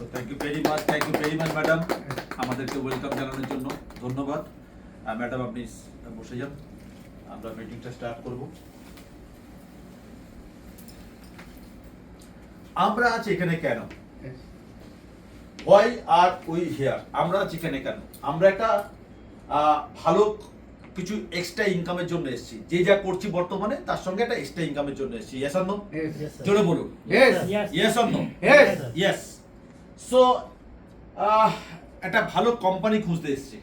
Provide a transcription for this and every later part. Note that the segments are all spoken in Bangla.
তো thank you very much thank you very much madam আমাদেরকে ওয়েলকাম জানানোর জন্য ধন্যবাদ। ম্যাডাম আপনি বসে যান। আমরা মিটিংটা স্টার্ট করব। আমরা আছি এখানে কেন? হোয়াই আর উই হিয়ার আমরা আছি এখানে কেন? আমরা একটা ভালো কিছু এক্সট্রা ইনকামের জন্য এসেছি। যে যা করছি বর্তমানে তার সঙ্গে একটা এক্সট্রা ইনকামের জন্য এসেছি। Yes no sir. জোরে বলুন. ইয়েস আর নো Yes. ইয়েস সো একটা ভালো কোম্পানি খুঁজতে এসেছি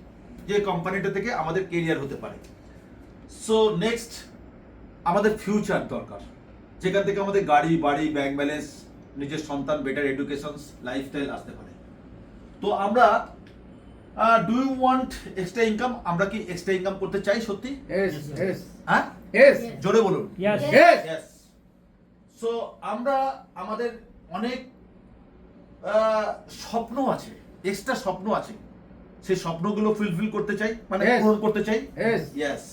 যে কোম্পানিটা থেকে আমাদের কেরিয়ার হতে পারে সো নেক্সট আমাদের ফিউচার দরকার যেখান থেকে আমাদের গাড়ি বাড়ি ব্যাংক ব্যালেন্স নিজের সন্তান বেটার এডুকেশন লাইফস্টাইল আসতে পারে তো আমরা do you want extra income আমরা কি এক্সট্রা ইনকাম করতে চাই সত্যি Yes. Yes. হ্যাঁ Yes. জোরে বলুন Yes. Yes. Yes. সো আমরা আমাদের অনেক স্বপ্ন আছে এক্সট্রা স্বপ্ন আছে সেই স্বপ্নগুলো ফুলফিল করতে চাই মানে. পূরণ করতে চাই. ইয়েস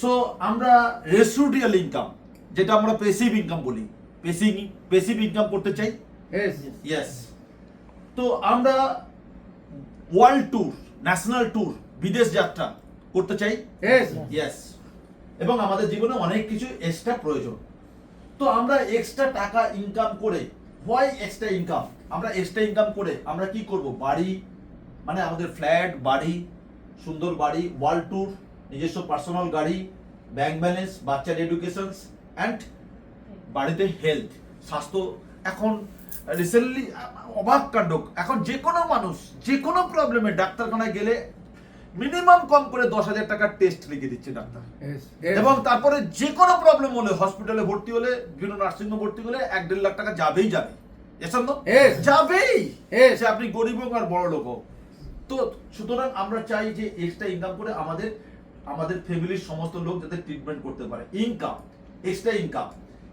সো আমরা রেসিডিয়াল ইনকাম যেটা আমরা পেসিভ ইনকাম বলি পেসিভ পেসিভ ইনকাম করতে চাই. ইয়েস তো আমরা ওয়ার্ল্ড ট্যুর ন্যাশনাল ট্যুর বিদেশ যাত্রা করতে চাই. ইয়েস এবং আমাদের জীবনে অনেক কিছু এক্সট্রা প্রয়োজন তো আমরা এক্সট্রা টাকা ইনকাম করে হোয়াই এক্সট্রা ইনকাম আমরা এক্সট্রা ইনকাম করে, আমরা কি করব? বাড়ি মানে আমাদের ফ্ল্যাট বাড়ি, সুন্দর বাড়ি ওয়ার্ল্ড ট্যুর নিজস্ব পার্সোনাল গাড়ি ব্যাংক ব্যালেন্স বাচ্চার এডুকেশন অ্যান্ড বাড়িতে হেলথ স্বাস্থ্য। এখন রিসেন্টলি অবাক কাণ্ড এখন যে কোনো মানুষ যে কোনো প্রবলেমে ডাক্তারখানায় গেলে মিনিমাম কম করে দশ হাজার টাকার টেস্ট লিখে দিচ্ছে ডাক্তার. এবং তারপরে যে কোনো প্রবলেম হলে হসপিটালে ভর্তি হলে বিভিন্ন নার্সিংহোমে ভর্তি হলে এক দেড় লাখ টাকা যাবেই যাবে. যাবেই. সে আপনি গরিব হোক আর বড় লোক হোক। তো সুতরাং আমরা চাই যে এক্সট্রা ইনকাম করে আমাদের আমাদের ফ্যামিলির সমস্ত লোক যাতে ট্রিটমেন্ট করতে পারে। ইনকাম এক্সট্রা ইনকাম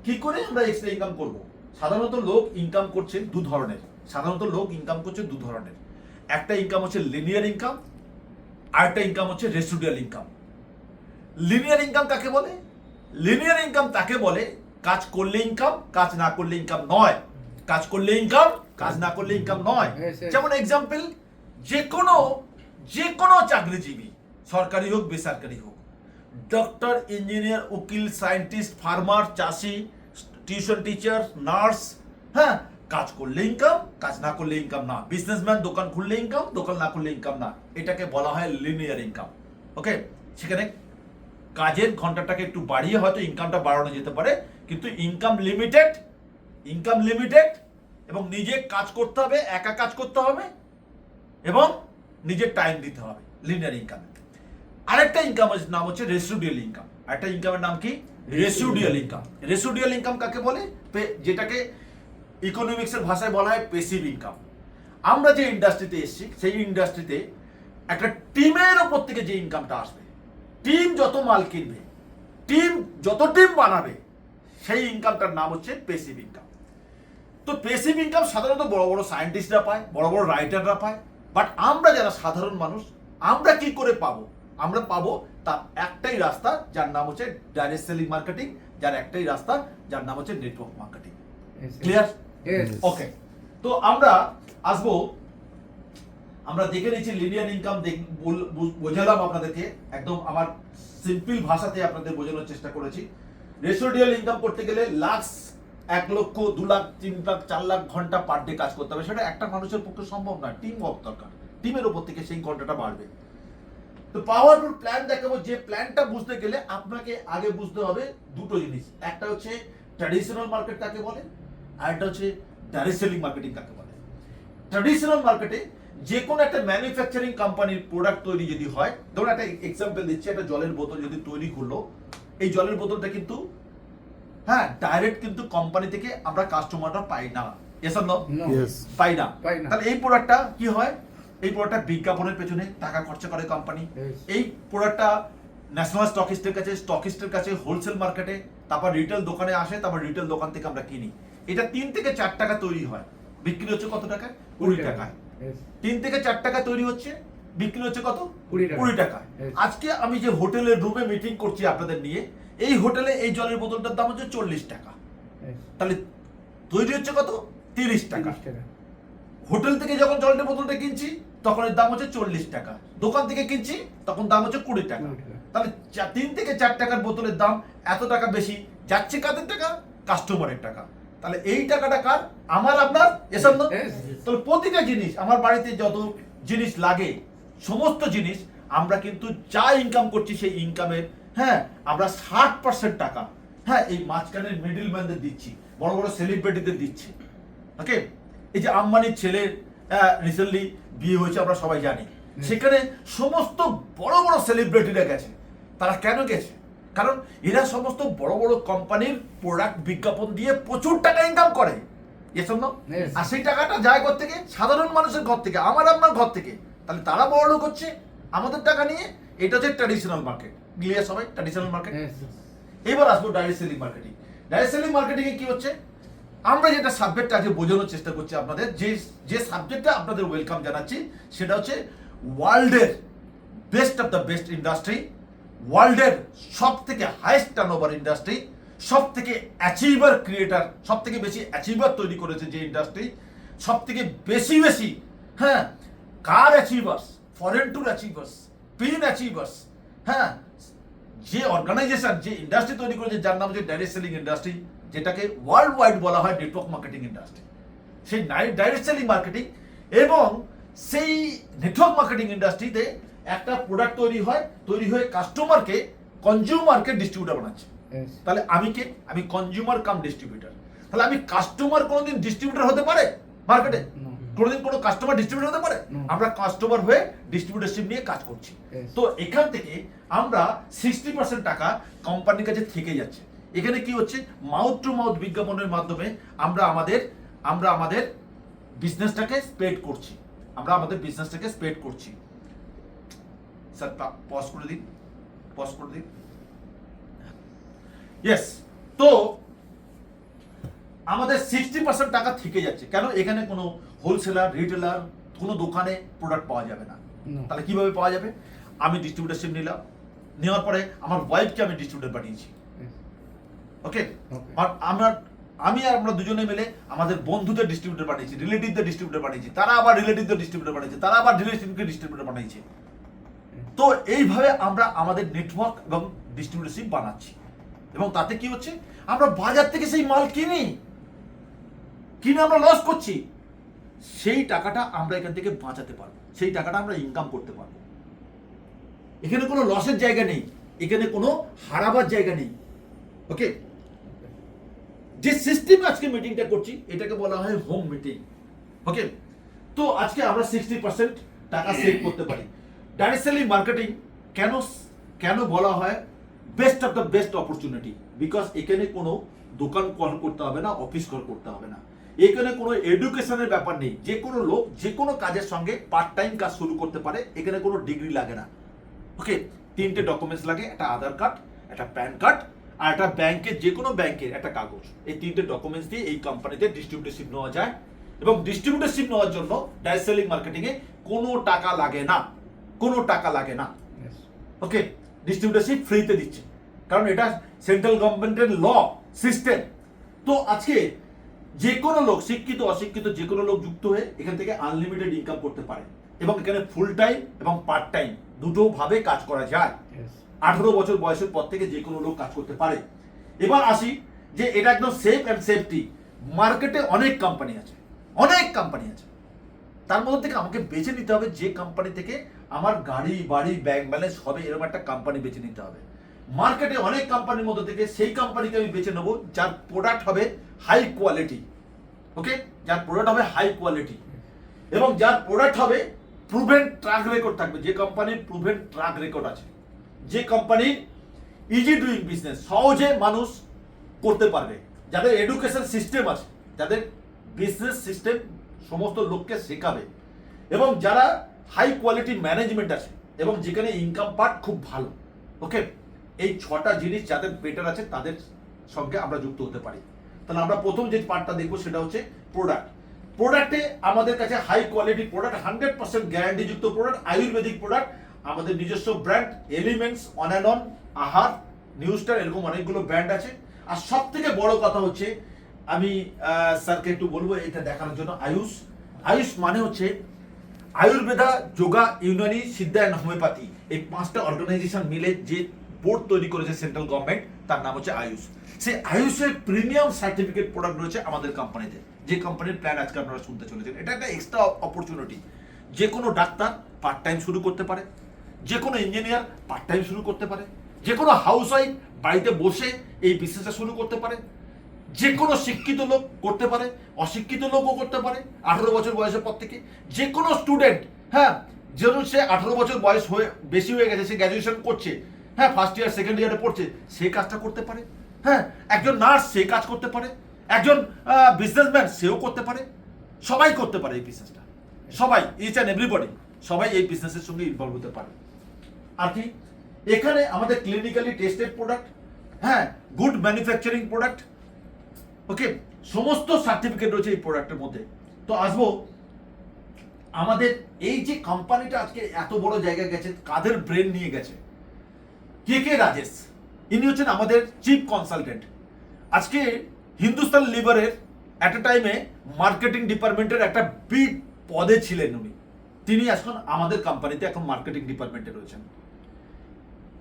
কি করে আমরা এক্সট্রা ইনকাম করব? সাধারণত লোক ইনকাম করছে দু ধরনের। সাধারণত লোক ইনকাম করছে দু ধরনের। একটা ইনকাম হচ্ছে লিনিয়ার ইনকাম আরেকটা ইনকাম হচ্ছে রেসিডুয়াল ইনকাম লিনিয়ার ইনকাম কাকে বলে? লিনিয়ার ইনকাম তাকে বলে কাজ করলে ইনকাম কাজ না করলে ইনকাম নয়। কাজ করলে ইনকাম কাজ না করলে ইনকাম নয়. যেমন এক্সাম্পল যে কোনো যে কোনো চাকরিজীবী সরকারি হোক বেসরকারি হোক ডক্টর ইঞ্জিনিয়ার উকিল সায়েন্টিস্ট ফার্মার চাষি টিউশন টিচার নার্স হ্যাঁ কাজ করলে ইনকাম কাজ না করলে ইনকাম না। বিজনেসম্যান দোকান খুললে ইনকাম দোকান না খুললে ইনকাম না। এটাকে বলা হয় লিনিয়ার ইনকাম ওকে সেখানে কাজের ঘন্টাটাকে একটু বাড়িয়ে হয়তো ইনকামটা বাড়ানো যেতে পারে কিন্তু ইনকাম লিমিটেড ইনকাম লিমিটেড এবং নিজে কাজ করতে হবে একা কাজ করতে হবে এবং নিজের টাইম দিতে হবে লিনিয়ার ইনকাম আরেকটা ইনকাম নাম হচ্ছে রেসিডিয়াল ইনকাম আরেকটা ইনকামের নাম কি? রেসিডিয়াল ইনকাম রেসিডিয়াল ইনকাম কাকে বলে? যেটাকে ইকোনমিক্সের ভাষায় বলা হয় পেসিভ ইনকাম আমরা যে ইন্ডাস্ট্রিতে এসেছি সেই ইন্ডাস্ট্রিতে একটা টিমের ওপর থেকে যে ইনকামটা আসবে টিম যত মাল কিনবে টিম যত টিম বানাবে সেই ইনকামটার নাম হচ্ছে পেসিভ ইনকাম তো পেসিভ ইনকাম সাধারণত বড় বড় সায়েন্টিস্টরা পায় বড় বড় রাইটাররা পায় বাট আমরা যারা সাধারণ মানুষ আমরা কি করে পাবো? আমরা পাবো তার একটাই রাস্তা যার নাম হচ্ছে ডাইরেক্ট সেলিং মার্কেটিং যার একটাই রাস্তা যার নাম হচ্ছে নেটওয়ার্ক মার্কেটিং ক্লিয়ার. ওকে তো আমরা আসব, আমরা দেখে নিচ্ছি লিনিয়ার ইনকাম বোঝালাম আপনাদেরকে, একদম আমার সিম্পল ভাষাতে আপনাদের বোঝানোর চেষ্টা করেছি। রেসোডিয়াল ইনকাম করতে গেলে লাখ, এক লক্ষ, দু লাখ, তিন লাখ, চার লাখ ঘণ্টা পার ডে কাজ করতে হবে। সেটা একটা মানুষের পক্ষে সম্ভব নয় টিম ওয়ার্ক দরকার। টিমের উপর থেকে সেই ঘন্টাটা বাড়বে। তো পাওয়ারফুল প্ল্যান দেখাবো, যে প্ল্যানটা বুঝতে গেলে আপনাকে আগে বুঝতে হবে দুটো জিনিস। একটা হচ্ছে ট্র্যাডিশনাল মার্কেট কাকে বলে আর একটা হচ্ছে ডাইরেক্ট সেলিং মার্কেটিং কাকে বলে। ট্র্যাডিশনাল মার্কেটে যে কোনো একটা ম্যানুফ্যাকচারিং কোম্পানির প্রোডাক্ট তৈরি যদি হয় ধরুন একটা এক্সাম্পল দিচ্ছি একটা জলের বোতল যদি তৈরি করল এই জলের বোতলটা কিন্তু হ্যাঁ ডাইরেক্ট কিন্তু কোম্পানি থেকে আমরা কাস্টমাররা পাই না. পাই না। তাহলে এই প্রোডাক্টটা কি হয়? এই প্রোডাক্টটা বিজ্ঞাপনের পেছনে টাকা খরচা করে কোম্পানি. এই প্রোডাক্টটা ন্যাশনাল স্টকিস্টের কাছে স্টকিস্টের কাছে হোলসেল মার্কেটে তারপর রিটেল দোকানে আসে তারপর রিটেল দোকান থেকে আমরা কিনি। এটা তিন থেকে চার টাকা তৈরি হয়। বিক্রি হচ্ছে কত টাকায় কুড়ি টাকায়। তিন থেকে চার টাকা তৈরি হচ্ছে বিক্রি হচ্ছে কত? কুড়ি টাকা। আজকে আমি যে হোটেলের রুমে মিটিং করছি আপনাদের নিয়ে এই হোটেলে এই জলের বোতলটার দাম হচ্ছে চল্লিশ টাকা। তাহলে তৈরি হচ্ছে কত? তিরিশ টাকা। হোটেল থেকে যখন জলের বোতলটা কিনছি তখন এর দাম হচ্ছে চল্লিশ টাকা। দোকান থেকে কিনছি তখন দাম হচ্ছে কুড়ি টাকা। তাহলে তিন থেকে চার টাকার বোতলের দাম এত টাকা বেশি যাচ্ছে কাদের টাকা? কাস্টমারের টাকা। তাহলে এই টাকাটা কার? আমার আপনার? এসব না তাহলে প্রতিটা জিনিস আমার বাড়িতে যত জিনিস লাগে সমস্ত জিনিস আমরা কিন্তু যা ইনকাম করছি সেই ইনকামের হ্যাঁ আমরা ষাট পার্সেন্ট টাকা হ্যাঁ এই মাঝখানের মিডিল ম্যানদের দিচ্ছি বড় বড় সেলিব্রিটিদের দিচ্ছি ওকে এই যে আম্বানির ছেলের রিসেন্টলি বিয়ে হয়েছে আমরা সবাই জানি। সেখানে সমস্ত বড় বড় সেলিব্রিটিরা গেছে। তারা কেন গেছে? কারণ এরা সমস্ত বড় বড় কোম্পানির প্রোডাক্ট বিজ্ঞাপন দিয়ে প্রচুর টাকা ইনকাম করে। এসব না আর সেই টাকাটা যায় ঘর থেকে? সাধারণ মানুষের ঘর থেকে আমার আপনার ঘর থেকে। তাহলে তারা বড় লোক হচ্ছে। আমাদের টাকা নিয়ে এটা হচ্ছে ট্র্যাডিশনাল মার্কেট ক্লিয়ার সবাই? Traditional market. এবার আসব direct selling marketing direct selling marketing কি হচ্ছে? আমরা যেটা সাবজেক্ট আজকে বোঝানোর চেষ্টা করছি আপনাদের যে যে সাবজেক্টটা আপনাদের ওয়েলকাম জানাচ্ছি সেটা হচ্ছে ওয়ার্ল্ডের best of the best industry ওয়ার্ল্ডের সব থেকে হাইস্ট টার্ন ওভার ইন্ডাস্ট্রি সব থেকে অ্যাচিভার ক্রিয়েটার সব থেকে বেশি অ্যাচিভার তৈরি করেছে যে ইন্ডাস্ট্রি সব থেকে বেশি বেশি হ্যাঁ car achievers foreign tour achievers pin achievers হ্যাঁ যে অর্গানাইজেশন যে ইন্ডাস্ট্রি তৈরি করেছে যার নাম হচ্ছে ডাইরেক্ট সেলিং ইন্ডাস্ট্রি যেটাকে ওয়ার্ল্ড ওয়াইড বলা হয় নেটওয়ার্ক মার্কেটিং ইন্ডাস্ট্রি সেই ডাইরেক্ট সেলিং মার্কেটিং এবং সেই নেটওয়ার্ক মার্কেটিং ইন্ডাস্ট্রিতে একটা প্রোডাক্ট তৈরি হয় তৈরি হয়ে কাস্টমারকে কনজিউমারকে ডিস্ট্রিবিউটার বানাচ্ছে। তাহলে আমি কে? আমি কনজিউমার কাম ডিস্ট্রিবিউটার তাহলে আমি কাস্টমার কোনোদিন ডিস্ট্রিবিউটার হতে পারে মার্কেটে কোনোদিন কোনো কাস্টমার ডিস্ট্রিবিউটার হতে পারে? আমরা কাস্টমার হয়ে ডিস্ট্রিবিউটারশিপ নিয়ে কাজ করছি। তো এখান থেকে আমরা সিক্সটি পার্সেন্ট টাকা কোম্পানির কাছে থেকে যাচ্ছে। এখানে কি হচ্ছে? মাউথ টু মাউথ বিজ্ঞাপনের মাধ্যমে আমরা আমাদের আমরা আমাদের বিজনেসটাকে স্প্রেড করছি। আমরা আমাদের বিজনেসটাকে স্প্রেড করছি। স্যার পজ করে দিন পজ করে দিন ইয়েস তো আমাদের সিক্সটি পার্সেন্ট টাকা থেকে যাচ্ছে। কেন? এখানে কোনো হোলসেলার রিটেলার কোনো দোকানে প্রোডাক্ট পাওয়া যাবে না। তাহলে কীভাবে পাওয়া যাবে? আমি ডিস্ট্রিবিউটারশিপ নিলাম। নেওয়ার পরে আমার ওয়াইফকে আমি ডিস্ট্রিবিউটার পাঠিয়েছি ওকে আর আমরা আমি আর আমরা দুজনে মিলে আমাদের বন্ধুদের ডিস্ট্রিবিউটার পাঠিয়েছি রিলেটিভদের ডিস্ট্রিবিউটার পাঠিয়েছি তারা আবার রিলেটিভদের ডিস্ট্রিবিউটার পাঠিয়েছে তারা আবার রিলেটিভকে ডিস্ট্রিবিউটার পাঠিয়েছে তো এইভাবে আমরা আমাদের নেটওয়ার্ক এবং ডিস্ট্রিবিউটারশিপ বানাচ্ছি। এবং তাতে কি হচ্ছে? আমরা বাজার থেকে সেই মাল কিনি। কিনে আমরা লস করছি। সেই টাকাটা আমরা এখান থেকে বাঁচাতে পারব। সেই টাকাটা আমরা ইনকাম করতে পারব। এখানে কোনো লসের জায়গা নেই। এখানে কোনো হারাবার জায়গা নেই। ওকে যে সিস্টেমে আজকে মিটিংটা করছি, এটাকে বলা হয় হোম মিটিং ওকে তো আজকে আমরা সিক্সটি পার্সেন্ট টাকা সেভ করতে পারি। ডাইরেক্ট সেলিং মার্কেটিং কেন কেন বলা হয় best of the best opportunity because এখানে কোনো দোকান কল করতে হবে না অফিস কল করতে হবে না। এখানে কোনো এডুকেশনের ব্যাপার নেই। যে কোনো লোক, যে কোনো কাজের সঙ্গে পার্ট টাইম কাজ শুরু করতে পারে, এখানে কোনো ডিগ্রি লাগে না। ওকে তিনটে ডকুমেন্টস লাগে, একটা আধার কার্ড একটা প্যান কার্ড আর একটা ব্যাংকের যে কোনো ব্যাংকের একটা কাগজ। এই তিনটে ডকুমেন্টস দিয়ে এই কোম্পানিতে ডিস্ট্রিবিউটারশিপ নেওয়া যায়। এবং ডিস্ট্রিবিউটারশিপ নেওয়ার জন্য ডাইরেক্ট সেলিং মার্কেটিংয়ে কোনো টাকা লাগে না। কোনো টাকা লাগে না। ওকে ডিস্ট্রিবিউটারশিপ ফ্রিতে দিচ্ছে। কারণ এটা সেন্ট্রাল গভর্নমেন্টের ল সিস্টেম তো আজকে যে কোনো লোক শিক্ষিত অশিক্ষিত যে কোনো লোক যুক্ত হয়ে এখান থেকে আনলিমিটেড ইনকাম করতে পারে। এবং এখানে ফুল টাইম এবং পার্ট টাইম দুটো ভাবে কাজ করা যায়. আঠারো বছর বয়সের পর থেকে যে কোনো লোক কাজ করতে পারে। এবার আসি যে এটা একদম সেফ অ্যান্ড সেফটি মার্কেটে অনেক কোম্পানি আছে। অনেক কোম্পানি আছে। তার মধ্যে থেকে আমাকে বেছে নিতে হবে যে কোম্পানি থেকে আমার গাড়ি, বাড়ি ব্যাংক ব্যালেন্স হবে এরকম একটা কোম্পানি বেছে নিতে হবে। মার্কেটে অনেক কোম্পানির মধ্যে থেকে সেই কোম্পানিকে আমি বেছে নেব, যার প্রোডাক্ট হবে হাই কোয়ালিটি ওকে যার প্রোডাক্ট হবে হাই কোয়ালিটি এবং যার প্রোডাক্ট হবে প্রুভেন ট্রাক রেকর্ড থাকবে। যে কোম্পানির প্রুভেন ট্রাক রেকর্ড আছে, যে কোম্পানির ইজি ডুইং বিজনেস সহজে মানুষ করতে পারবে। যাদের এডুকেশন সিস্টেম আছে, যাদের বিজনেস সিস্টেম সমস্ত লোককে শেখাবে এবং যারা হাই কোয়ালিটি ম্যানেজমেন্ট আছে এবং যেখানে ইনকাম পার্ট খুব ভালো, ওকে? এই ছটা জিনিস যাদের বেটার আছে তাদের সঙ্গে আমরা যুক্ত হতে পারি। তাহলে আমরা প্রথম যে পার্টটা দেখব সেটা হচ্ছে প্রোডাক্ট প্রোডাক্টে আমাদের কাছে high quality product hundred percent guarantee যুক্ত প্রোডাক্ট আয়ুর্বেদিক প্রোডাক্ট আমাদের নিজস্ব brand elements on and on আহার এরকম অনেকগুলো ব্র্যান্ড আছে। আর সব থেকে বড় কথা হচ্ছে, আমি স্যারকে একটু বলব, এটা দেখানোর জন্য আয়ুষ আয়ুষ মানে হচ্ছে আয়ুর্বেদা, যোগা, ইউনানি, সিদ্ধা অ্যান্ড হোমিওপ্যাথি এই পাঁচটা অর্গানাইজেশন মিলে যে বোর্ড তৈরি করেছে সেন্ট্রাল গভর্নমেন্ট তার নাম হচ্ছে আয়ুষ। সেই আয়ুষের প্রিমিয়াম সার্টিফিকেট প্রোডাক্ট রয়েছে আমাদের কোম্পানিতে যে কোম্পানির প্ল্যান আজকে আপনারা শুনতে চলেছেন। এটা একটা এক্সট্রা অপরচুনিটি যে কোনো ডাক্তার পার্ট টাইম শুরু করতে পারে। যে কোনো ইঞ্জিনিয়ার পার্ট টাইম শুরু করতে পারে। যে কোনো হাউস ওয়াইফ বাড়িতে বসে এই বিজনেসটা শুরু করতে পারে। যে কোনো শিক্ষিত লোক করতে পারে, অশিক্ষিত লোকও করতে পারে, আঠারো বছর বয়সের পর থেকে। যে কোনো স্টুডেন্ট হ্যাঁ যেমন সে আঠারো বছর বয়স হয়ে, বেশি হয়ে গেছে, সে গ্র্যাজুয়েশন করছে হ্যাঁ ফার্স্ট ইয়ার সেকেন্ড ইয়ারে পড়ছে, সে কাজটা করতে পারে। হ্যাঁ একজন নার্স সে কাজ করতে পারে, একজন বিজনেসম্যান সেও করতে পারে। সবাই করতে পারে এই বিজনেসটা সবাই ইচ অ্যান্ড এভরিবডি সবাই এই বিজনেসের সঙ্গে ইনভলভ হতে পারে। আর কি? এখানে আমাদের ক্লিনিক্যালি টেস্টেড প্রোডাক্ট হ্যাঁ গুড ম্যানুফ্যাকচারিং প্রোডাক্ট ওকে সমস্ত সার্টিফিকেট রয়েছে এই প্রোডাক্টের মধ্যে। তো আসব, আমাদের এই যে কোম্পানিটা আজকে এত বড় জায়গায় গেছে, কাদের ব্রেন নিয়ে গেছে? কে কে রাজেশ? ইনি হচ্ছেন আমাদের চিফ কনসালটেন্ট আজকে হিন্দুস্তান লিভারের একটা টাইমে মার্কেটিং ডিপার্টমেন্টের একটা বিগ পদে ছিলেন উনি। তিনি এখন আমাদের কোম্পানিতে এখন মার্কেটিং ডিপার্টমেন্টে রয়েছেন।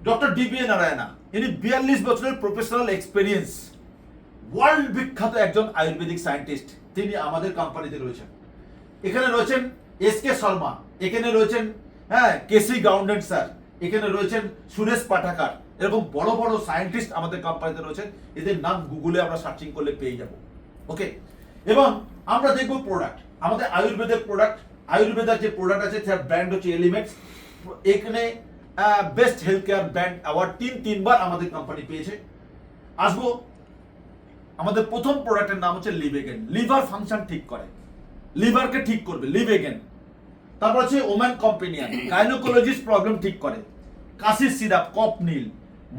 ডক্টর ডিবিএ নারায়ণা ইনি বিয়াল্লিশ বছরের প্রফেশনাল এক্সপিরিয়েন্স ওয়ার্ল্ড বিখ্যাত একজন আয়ুর্বেদিক সায়েন্টিস্ট, তিনি আমাদের কোম্পানিতে রয়েছেন। এখানে রয়েছেন এস কে শর্মা, এখানে রয়েছেন হ্যাঁ কেসি গাউন্ডেন্ট স্যার, এখানে রয়েছেন সুরেশ পাঠাকার। এরকম বড় বড় সায়েন্টিস্ট আমাদের কোম্পানিতে রয়েছেন, এদের নাম গুগলে আমরা সার্চিং করলে পেয়ে যাব। ওকে? এবং আমরা দেখব প্রোডাক্ট আমাদের আয়ুর্বেদের প্রোডাক্ট আয়ুর্বেদার যে প্রোডাক্ট আছে, তার ব্র্যান্ড হচ্ছে এলিমেন্টস এখানে best health care brand award তিন, তিনবার আমাদের কোম্পানি পেয়েছে। আসব আমাদের প্রথম প্রোডাক্টের নাম হচ্ছে লিভেগেন লিভার ফাংশন ঠিক করে। লিভারকে ঠিক করবে লিভেগেন তারপর হচ্ছে ওম্যান কম্পেনিয়ান গাইনোকোলজিস্ট প্রবলেম ঠিক করে। কাশির সিরাপ কপ নীল।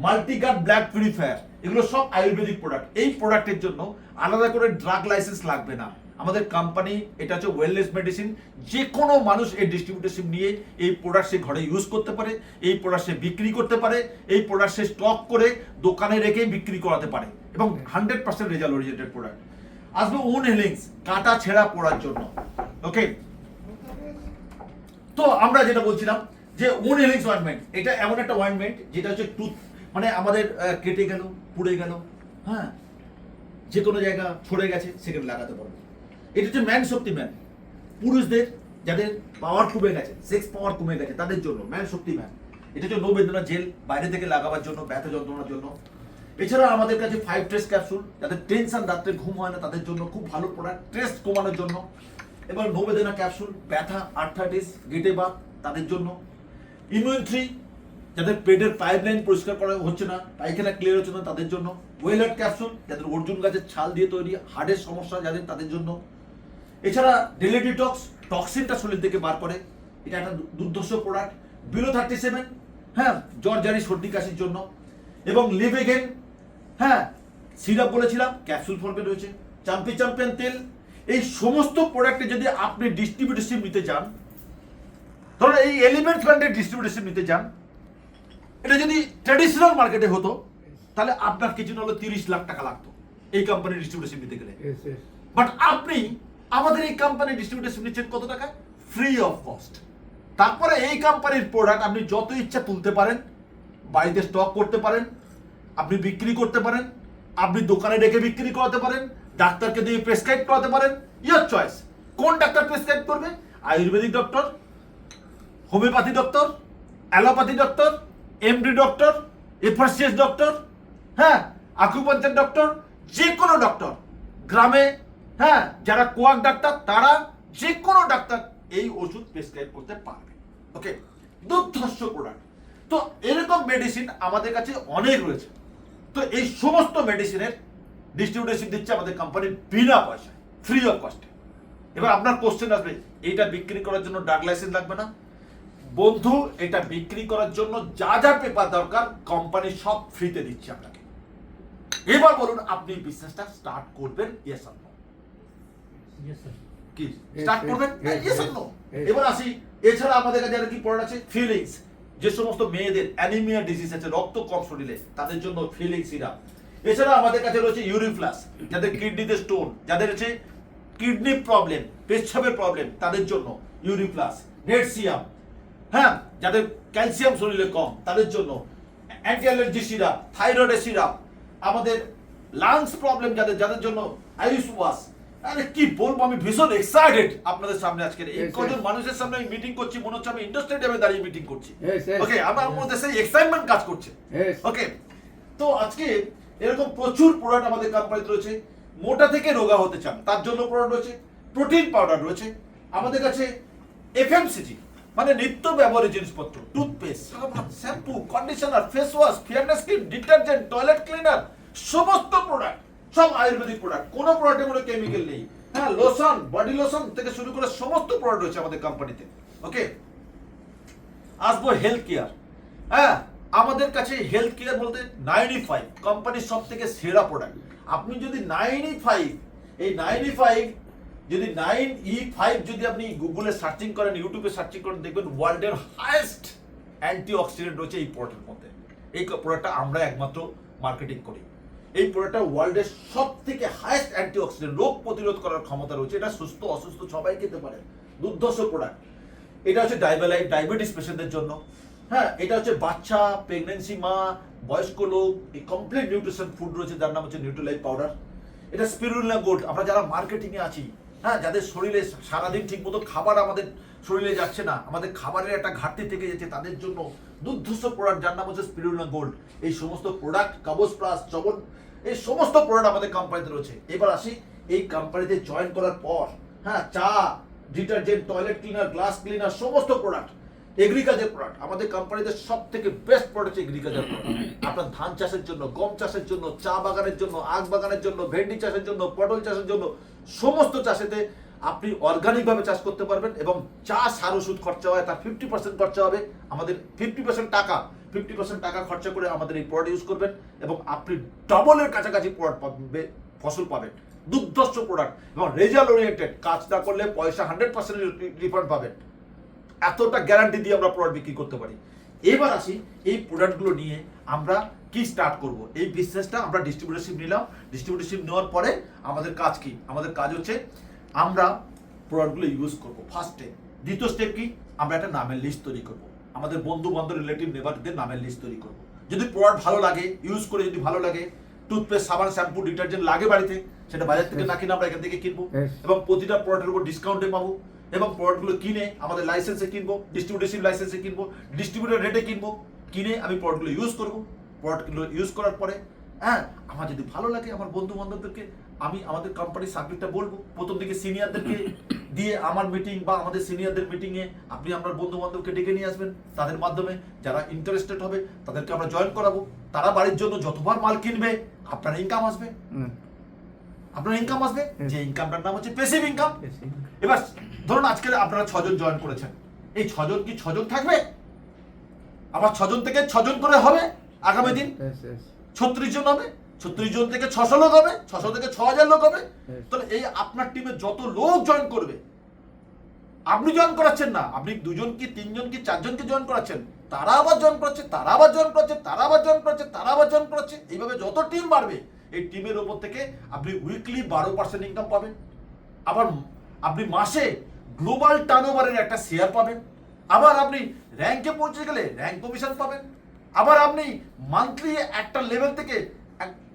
মাল্টিগার্ড ব্ল্যাক পিউরিফায়ার এগুলো সব আয়ুর্বেদিক প্রোডাক্ট এই প্রোডাক্টের জন্য আলাদা করে ড্রাগ লাইসেন্স লাগবে না। আমাদের কোম্পানি এটা হচ্ছে ওয়েলনেস মেডিসিন যে কোনো মানুষ এই ডিস্ট্রিবিউটারশিপ নিয়ে এই প্রোডাক্ট সে ঘরে ইউজ করতে পারে, এই প্রোডাক্ট সে বিক্রি করতে পারে, এই প্রোডাক্ট সে স্টক করে দোকানে রেখে বিক্রি করাতে পারে। এবং hundred percent result oriented product আসবে ওন হেলিংস কাটা ছেঁড়া পড়ার জন্য। ওকে তো আমরা যেটা বলছিলাম যে ওন হেলিংস অয়েন্টমেন্ট এটা এমন একটা অয়েন্টমেন্ট যেটা হচ্ছে টুথ মানে আমাদের কেটে গেল, পুড়ে গেল হ্যাঁ? যে কোনো জায়গা ছড়ে গেছে, সেখানে লাগাতে পারব। এটা হচ্ছে ম্যান শক্তি ম্যান পুরুষদের যাদের পাওয়ার কমে গেছে সেক্স পাওয়ার কমে গেছে, তাদের জন্য ম্যান শক্তি ম্যান এটা হচ্ছে নো বেদনা জেল বাইরে থেকে লাগাবার জন্য, ব্যথা যন্ত্রণার জন্য। এছাড়া আমাদের কাছে ফাইভ ট্রেস ক্যাপসুল যাদের টেনশন রাত্রে ঘুম হয় না, তাদের জন্য খুব ভালো প্রোডাক্ট ট্রেস কমানোর জন্য। এবার নোবেদেনা ক্যাপসুল ব্যথা আর্থাইটিস গেটে বাত, তাদের জন্য। ইমিউনিটি যাদের পেটের পাইপলাইন পরিষ্কার করা হচ্ছে না, পায়খানা ক্লিয়ার হচ্ছে না, তাদের জন্য। ওয়েলার ক্যাপসুল যাদের অর্জুন গাছের ছাল দিয়ে তৈরি হার্টের সমস্যা যাদের, তাদের জন্য। এছাড়া ডেলি ডিটক্স টক্সিনটা শরীর থেকে বার করে। এটা একটা দুর্ধর্ষ প্রোডাক্ট বিলো থার্টি সেভেন হ্যাঁ জ্বর, জারি, সর্দি, কাশির জন্য। এবং লিভেগেন হ্যাঁ সিরাপ বলেছিলাম ক্যাপসুল ফর্মে রয়েছে চাম্পি চ্যাম্পিয়ন তেল। এই সমস্ত প্রোডাক্টে যদি আপনি ডিস্ট্রিবিউটারশিপ নিতে চান ধরুন এই এলিমেন্ট ব্র্যান্ডের ডিস্ট্রিবিউটারশিপ নিতে চান এটা যদি ট্র্যাডিশনাল মার্কেটে হতো তাহলে আপনার কিছু হলো তিরিশ লাখ টাকা লাগতো এই কোম্পানির ডিস্ট্রিবিউটারশিপ নিতে গেলে. বাট আপনি আমাদের এই কোম্পানির ডিস্ট্রিবিউটারশিপ নিচ্ছেন কত টাকা ফ্রি অফ কস্ট তারপরে এই কোম্পানির প্রোডাক্ট আপনি যত ইচ্ছা তুলতে পারেন বাড়িতে স্টক করতে পারেন, আপনি বিক্রি করতে পারেন, আপনি দোকানে ডেকে বিক্রি করাতে পারেন, ডাক্তারকে দিয়ে প্রেসক্রাইব করাতে পারেন ইয়ার চয়েস কোন ডাক্তার প্রেসক্রাইব করবে? Ayurvedic doctor homeopathy doctor allopathy doctor MD doctor এফার্সিয়াস doctor হ্যাঁ আকুপাঞ্চার ডক্টর যে কোনো ডক্টর গ্রামে হ্যাঁ যারা কোয়াক ডাক্তার, তারা যে কোনো ডাক্তার এই ওষুধ প্রেসক্রাইব করতে পারবে। ওকে দুর্ধর্ষ প্রোডাক্ট তো এরকম মেডিসিন আমাদের কাছে অনেক রয়েছে। তো এই সমস্ত মেডিসিনের ডিস্ট্রিবিউটেশন দিচ্ছে আমাদের কোম্পানি বিনা পয়সায় ফ্রি অফ কস্টে এবার আপনার কোশ্চেন আসবে এইটা বিক্রি করার জন্য ডাক লাইসেন্স লাগবে না? বন্ধু এটা বিক্রি করার জন্য যা যা পেপার দরকার কোম্পানি সব ফ্রিতে দিচ্ছে আপনাকে। এবার বলুন আপনি বিজনেসটা স্টার্ট করবেন ইয়েস অর নো কি? স্টার্ট করবেন? ইয়েস অর নো এবার আসি এছাড়া আমাদের কাছে আর কি প্রোডাক্ট আছে? ফিলিংস যে সমস্ত মেয়েদের অ্যানিমিয়া ডিজিজ আছে, রক্ত কম শরীরে, তাদের জন্য ফিলিং সিরাপ এছাড়া আমাদের কাছে রয়েছে ইউরিফ্লাস যাদের কিডনিতে স্টোন যাদের হচ্ছে কিডনি প্রবলেম পেচ্ছাপের প্রবলেম তাদের জন্য ইউরি প্লাস নেটসিয়াম। হ্যাঁ যাদের ক্যালসিয়াম শরীরে কম, তাদের জন্য অ্যান্টি অ্যালার্জি সিরাপ থাইরয়েডের সিরাপ আমাদের লাংস প্রবলেম যাদের যাদের জন্য আয়ুষ ওয়াস আরে কি বলব আমি ভীষণ এক্সাইটেড আপনাদের সামনে আজকে এই কজন মানুষের সামনে আমি মিটিং করছি মনে হচ্ছে আমি ইন্ডাস্ট্রিয়ামে দাঁড়িয়ে মিটিং করছি. ওকে আমার মধ্যে সেই এক্সাইটমেন্ট কাজ করছে। ওকে তো আজকে এরকম প্রচুর প্রোডাক্ট আমাদের কোম্পানিতে রয়েছে মোটা থেকে রোগা হতে চান তার জন্য প্রোডাক্ট রয়েছে প্রোটিন পাউডার রয়েছে আমাদের কাছে এফএমসিজি মানে নিত্য ব্যবহারের জিনিসপত্র টুথপেস্ট সাবান shampoo conditioner face wash fairness cream detergent toilet cleaner সমস্ত প্রোডাক্ট সব আয়ুর্বেদিক প্রোডাক্ট কোনো প্রোডাক্টে কোনো কেমিক্যাল নেই। হ্যাঁ লোশন বডি লোশন থেকে শুরু করে সমস্ত প্রোডাক্ট রয়েছে আমাদের কোম্পানিতে ওকে আসব হেলথ কেয়ার হ্যাঁ আমাদের কাছে হেলথ কেয়ার বলতে নাইনই ফাইভ কোম্পানির সব থেকে সেরা প্রোডাক্ট আপনি যদি নাইনই ফাইভ এই নাইনই ফাইভ যদি নাইন ই ফাইভ যদি আপনি গুগলে সার্চিং করেন ইউটিউবে সার্চিং করেন, দেখবেন ওয়ার্ল্ডের হায়েস্ট অ্যান্টি অক্সিডেন্ট রয়েছে এই প্রোডাক্টের মধ্যে। এই প্রোডাক্টটা আমরা একমাত্র মার্কেটিং করি। এই প্রোডাক্টটা ওয়ার্ল্ডের সব থেকে হায়েস্ট অ্যান্টি অক্সিডেন্ট রোগ প্রতিরোধ করার ক্ষমতা রয়েছে। এটা সুস্থ, অসুস্থ সবাই খেতে পারে। দুর্ধর্ষ প্রোডাক্ট এটা হচ্ছে ডায়াবেলাই ডায়াবেটিস পেশেন্টদের জন্য। হ্যাঁ এটা হচ্ছে বাচ্চা প্রেগনেন্সি মা, বয়স্ক লোক, এই কমপ্লিট নিউট্রিশন ফুড রয়েছে, যার নাম হচ্ছে নিউট্রিলাইট পাউডার এটা স্পিরুলিনা গোল্ড আমরা যারা মার্কেটিংয়ে আছি হ্যাঁ যাদের শরীরে সারাদিন ঠিকমতো খাবার আমাদের শরীরে যাচ্ছে না। আমাদের খাবারের একটা ঘাটতি থেকে যাচ্ছে, তাদের জন্য দুর্ধর্ষ প্রোডাক্ট যার নাম হচ্ছে স্পিরুলিনা গোল্ড এই সমস্ত প্রোডাক্ট কাগজ প্লাস চবন এই সমস্ত প্রোডাক্ট আমাদের কোম্পানিতে রয়েছে। এবার আসি এই কোম্পানিতে জয়েন করার পর হ্যাঁ চা detergent toilet cleaner glass cleaner সমস্ত প্রোডাক্ট এগ্রিকালচার প্রোডাক্ট আমাদের কোম্পানিতে সব থেকে বেস্ট প্রোডাক্ট হচ্ছে এগ্রিকালচার প্রোডাক্ট আপনার ধান চাষের জন্য, গম চাষের জন্য, চা বাগানের জন্য, আখ বাগানের জন্য, ভেন্ডি চাষের জন্য, পটল চাষের জন্য, সমস্ত চাষেতে আপনি অর্গানিক ভাবে চাষ করতে পারবেন এবং চা সার, ওষুধ খরচা হয় তার ফিফটি পার্সেন্ট খরচা হবে। আমাদের ফিফটি পার্সেন্ট টাকা ফিফটি পার্সেন্ট টাকা খরচা করে আমাদের এই প্রোডাক্ট ইউজ করবেন এবং আপনি ডবলের কাছাকাছি ফসল পাবেন। দুর্ধর্ষ প্রোডাক্ট এবং রেজাল্ট ওরিয়েন্টেড কাজ না করলে পয়সা হান্ড্রেড পার্সেন্ট রিফান্ড পাবেন। এতটা গ্যারান্টি দিয়ে আমরা প্রোডাক্ট বিক্রি করতে পারি। এবার আসি এই প্রোডাক্টগুলো নিয়ে আমরা কি স্টার্ট করব? এই বিজনেসটা আমরা ডিস্ট্রিবিউটারশিপ নিলাম। ডিস্ট্রিবিউটারশিপ নেওয়ার পরে আমাদের কাজ কি? আমাদের কাজ হচ্ছে আমরা প্রোডাক্টগুলো ইউজ করব। ফার্স্ট স্টেপ দ্বিতীয় স্টেপ কি? আমরা একটা নামের লিস্ট তৈরি করব। আমাদের বন্ধু বান্ধব রিলেটিভ নেবারদের নামের লিস্ট তৈরি করব। যদি প্রোডাক্ট ভালো লাগে ইউজ করে যদি ভালো লাগে টুথপেস্ট সাবান শ্যাম্পু ডিটারজেন্ট লাগে বাড়িতে সেটা বাজার থেকে না কিনে আমরা এখান থেকে কিনবো। এবং প্রতিটা প্রোডাক্টের উপর ডিসকাউন্টে পাবো। এবং প্রোডাক্টগুলো কিনে আমাদের লাইসেন্সে কিনবো ডিস্ট্রিবিউটারশিপ লাইসেন্সে কিনবো ডিস্ট্রিবিউটার রেটে কিনবো। কিনে আমি প্রোডাক্টগুলো ইউজ করব। প্রোডাক্টগুলো ইউজ করার পরে হ্যাঁ আমার যদি ভালো লাগে আমার বন্ধু বান্ধবদেরকে আমি আমাদের কোম্পানির সাবজেক্টটা বলব। প্রথম দিকে সিনিয়রদেরকে দিয়ে আমার মিটিং বা আমাদের সিনিয়রদের মিটিংয়ে আপনি আপনার বন্ধু বান্ধবকে ডেকে নিয়ে আসবেন। তাদের মাধ্যমে যারা ইন্টারেস্টেড হবে তাদেরকে আমরা জয়েন করাবো। তারা বাড়ির জন্য যতবার মাল কিনবে আপনার ইনকাম আসবে. আপনার ইনকাম আসবে? যে ইনকামটার নাম হচ্ছে পেসিভ ইনকাম এবার ধরুন আজকে আপনারা ছজন জয়েন করেছেন। এই ছজন কি ছজন থাকবে? আবার ছজন থেকে ছজন করে হবে আগামী দিন. ছত্রিশ জন হবে? ছত্রিশ জন থেকে ছশো লোক হবে ছশো থেকে ছ হাজার লোক হবে। তাহলে এই আপনার টিমে যত লোক জয়েন করবে আপনি জয়েন করাচ্ছেন না আপনি দুজন কি তিনজন কি চারজনকে জয়েন করাচ্ছেন? তারা আবার জয়েন করাচ্ছে তারা আবার জয়েন করাচ্ছে তারা আবার জয়েন করাচ্ছে তারা আবার জয়েন করাচ্ছে। এইভাবে যত টিম বাড়বে এই টিমের ওপর থেকে আপনি উইকলি বারো পার্সেন্ট ইনকাম পাবেন। আবার আপনি মাসে গ্লোবাল টার্নওভারের একটা শেয়ার পাবেন। আবার আপনি র্যাঙ্কে পৌঁছে গেলে র্যাঙ্ক কমিশন পাবেন। আবার আপনি মান্থলি একটা লেভেল থেকে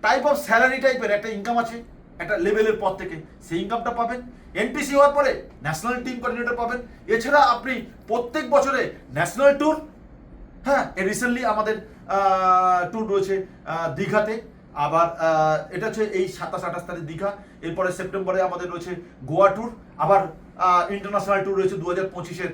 টাইপ অফ স্যালারি টাইপের একটা ইনকাম আছে, একটা লেভেলের পর থেকে। সেই ইনকামটা পাবেন। এনটিসি হওয়ার পরে ন্যাশনাল টিম কোঅর্ডিনেটর পাবেন। এছাড়া আপনি প্রত্যেক বছরে ন্যাশনাল ট্যুর হ্যাঁ রিসেন্টলি আমাদের ট্যুর রয়েছে দীঘাতে। আবার এটা হচ্ছে এই সাতাশ আঠাশ তারিখ দীঘা। এরপরে সেপ্টেম্বরে আমাদের রয়েছে গোয়া ট্যুর আবার ইন্টারন্যাশনাল ট্যুর রয়েছে দু হাজার পঁচিশের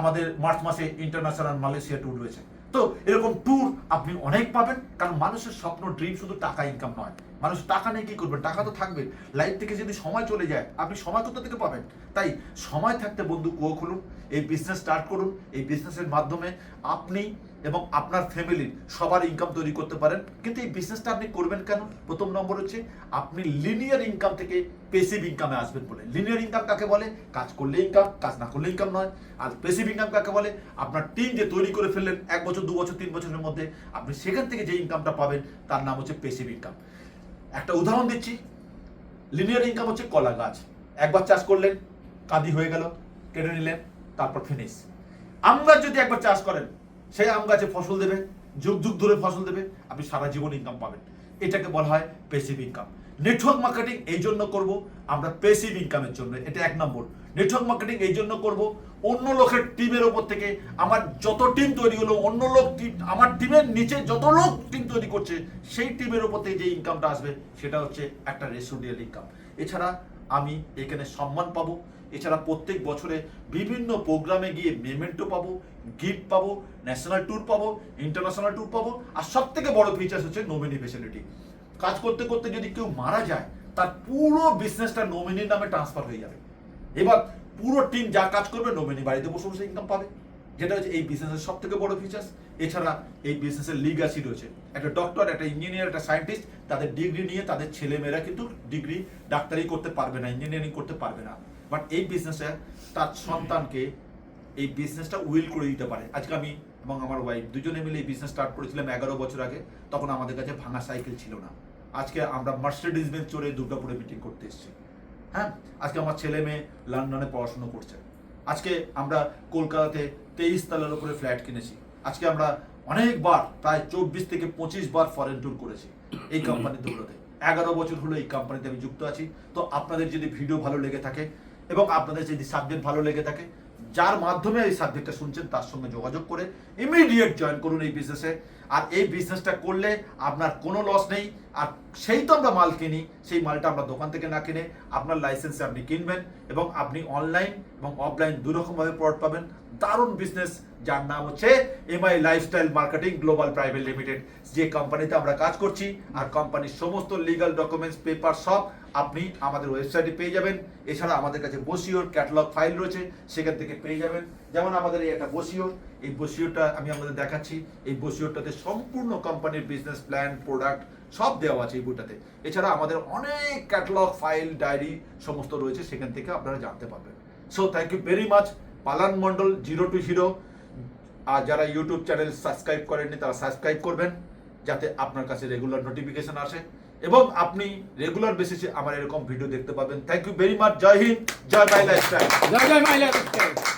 আমাদের মার্চ মাসে ইন্টারন্যাশনাল মালয়েশিয়া ট্যুর রয়েছে। তো এরকম ট্যুর আপনি অনেক পাবেন কারণ মানুষের স্বপ্ন ড্রিম শুধু টাকা ইনকাম নয়। মানুষ টাকা নিয়ে কি করবে টাকা তো থাকবে লাইফ থেকে যদি সময় চলে যায়, আপনি সময় কোথা থেকে পাবেন? তাই সময় থাকতে বন্ধু কুয়ো খুলুন, এই বিজনেস স্টার্ট করুন, এই বিজনেসের মাধ্যমে আপনি এবং আপনার ফ্যামিলির সবার ইনকাম তৈরি করতে পারেন। কিন্তু এই বিজনেসটা আপনি করবেন কেন? প্রথম নম্বর হচ্ছে, আপনি লিনিয়ার ইনকাম থেকে পেসিভ ইনকামে আসবেন বলে। লিনিয়ার ইনকাম কাকে বলে? কাজ করলে ইনকাম কাজ না করলে ইনকাম নয়। আর পেসিভ ইনকাম কাকে বলে? আপনার টিম যে তৈরি করে ফেললেন, এক বছর, দু বছর, তিন বছরের মধ্যে, আপনি সেখান থেকে যে ইনকামটা পাবেন, তার নাম হচ্ছে পেসিভ ইনকাম একটা উদাহরণ দিচ্ছি। লিনিয়ার ইনকাম হচ্ছে কলা গাছ। একবার চাষ করলেন, কাঁদি হয়ে গেল, কেটে নিলেন, তারপর ফিনিশ আম গাছ যদি একবার চাষ করেন, সেই আম গাছে ফসল দেবে, যুগ যুগ ধরে ফসল দেবে, আপনি সারা জীবন ইনকাম পাবেন। এটাকে বলা হয় পেসিভ ইনকাম নেটওয়ার্ক মার্কেটিং এই জন্য করব, আমরা পেসিভ ইনকামের জন্য। এটা এক নম্বর। নেটওয়ার্ক মার্কেটিং এই জন্য করব। অন্য লোকের টিমের ওপর থেকে আমার যত টিম তৈরি হলো, অন্য লোক টিম আমার টিমের নিচে যত লোক টিম তৈরি করছে, সেই টিমের ওপর থেকে যে ইনকামটা আসবে, সেটা হচ্ছে একটা রেসিডিয়াল ইনকাম এছাড়া আমি এখানে সম্মান পাবো। এছাড়া প্রত্যেক বছরে বিভিন্ন প্রোগ্রামে গিয়ে মেমেন্টো পাবো গিফট পাবো ন্যাশনাল ট্যুর পাবো ইন্টারন্যাশনাল ট্যুর পাবো, আর সব থেকে বড় ফিচার্স হচ্ছে নমিনি ফেসিলিটি কাজ করতে করতে যদি কেউ মারা যায়, তার পুরো বিজনেসটা নমিনির নামে ট্রান্সফার হয়ে যাবে। এবার পুরো টিম যা কাজ করবে নমিনি বাড়িতে বসে বসে ইনকাম পাবে। যেটা হচ্ছে এই বিজনেসের সব থেকে বড় ফিচার্স এছাড়া এই বিজনেসের লিগাসি রয়েছে। একটা ডক্টর একটা ইঞ্জিনিয়ার একটা সায়েন্টিস্ট তাদের ডিগ্রি নিয়ে তাদের ছেলেমেয়েরা কিন্তু ডিগ্রি ডাক্তারি করতে পারবে না ইঞ্জিনিয়ারিং করতে পারবে না। বাট এই বিজনেসে তার সন্তানকে এই বিজনেসটা উইল করে দিতে পারে। আজকে আমি এবং আমার ওয়াইফ দুজনে মিলে এই বিজনেস স্টার্ট করেছিলাম এগারো বছর আগে। তখন আমাদের কাছে ভাঙা সাইকেল ছিল না। আজকে আমরা মার্সিডিজ বেঞ্চ চড়ে দুর্গাপুরে মিটিং করতে এসেছি। হ্যাঁ? আজকে আমার ছেলে মেয়ে লন্ডনে পড়াশুনো করছে। আজকে আমরা কলকাতাতে তেইশ তলার উপরে ফ্ল্যাট কিনেছি। আজকে আমরা অনেকবার, প্রায় চব্বিশ থেকে পঁচিশ বার ফরেন ট্যুর করেছি এই কোম্পানির দৌলতে এগারো বছর হলো এই কোম্পানিতে আমি যুক্ত আছি। তো আপনাদের যদি ভিডিও ভালো লেগে থাকে এবং আপনাদের যদি সাবজেক্ট ভালো লেগে থাকে, যার মাধ্যমে এই সাবজেক্টটা শুনছেন, তার সঙ্গে যোগাযোগ করে ইমিডিয়েট জয়েন করুন এই বিজনেসে আর এই বিজনেসটা করলে আপনার কোনো লস নেই। আর সেই তো আমরা মাল কিনি, সেই মালটা আমরা দোকান থেকে না কিনে আপনার লাইসেন্সে আপনি কিনবেন এবং আপনি অনলাইন এবং অফলাইন দুরকমভাবে প্রোডাক্ট পাবেন। দারুণ বিজনেস যার নাম হচ্ছে MI lifestyle marketing global private limited যে কোম্পানিতে আমরা কাজ করছি, আর কোম্পানির সমস্ত লিগাল ডকুমেন্টস পেপার সব আপনি আমাদের ওয়েবসাইটে পেয়ে যাবেন। এছাড়া আমাদের কাছে বসিওর ক্যাটালগ ফাইল রয়েছে, সেখান থেকে পেয়ে যাবেন। যেমন আমাদের এই একটা বসিওর এই বসিওরটা আমি আমাদের দেখাচ্ছি। এই বসিওরটাতে সম্পূর্ণ কোম্পানির বিজনেস প্ল্যান প্রোডাক্ট সব দেওয়া আছে এই বইটাতে এছাড়া আমাদের অনেক ক্যাটালগ ফাইল ডায়েরি সমস্ত রয়েছে, সেখান থেকে আপনারা জানতে পারবেন। So thank you very much Palan Mondal zero to hero আর যারা ইউটিউব চ্যানেল সাবস্ক্রাইব করেননি, তারা সাবস্ক্রাইব করবেন, যাতে আপনার কাছে রেগুলার নোটিফিকেশন আসে। এবং আপনি রেগুলার বেসিসে আমার এরকম ভিডিও দেখতে পাবেন। থ্যাংক ইউ ভেরি মাচ জয় হিন্দ। জয় মাই লাইফস্টাইল। জয় জয় মাই মাইলা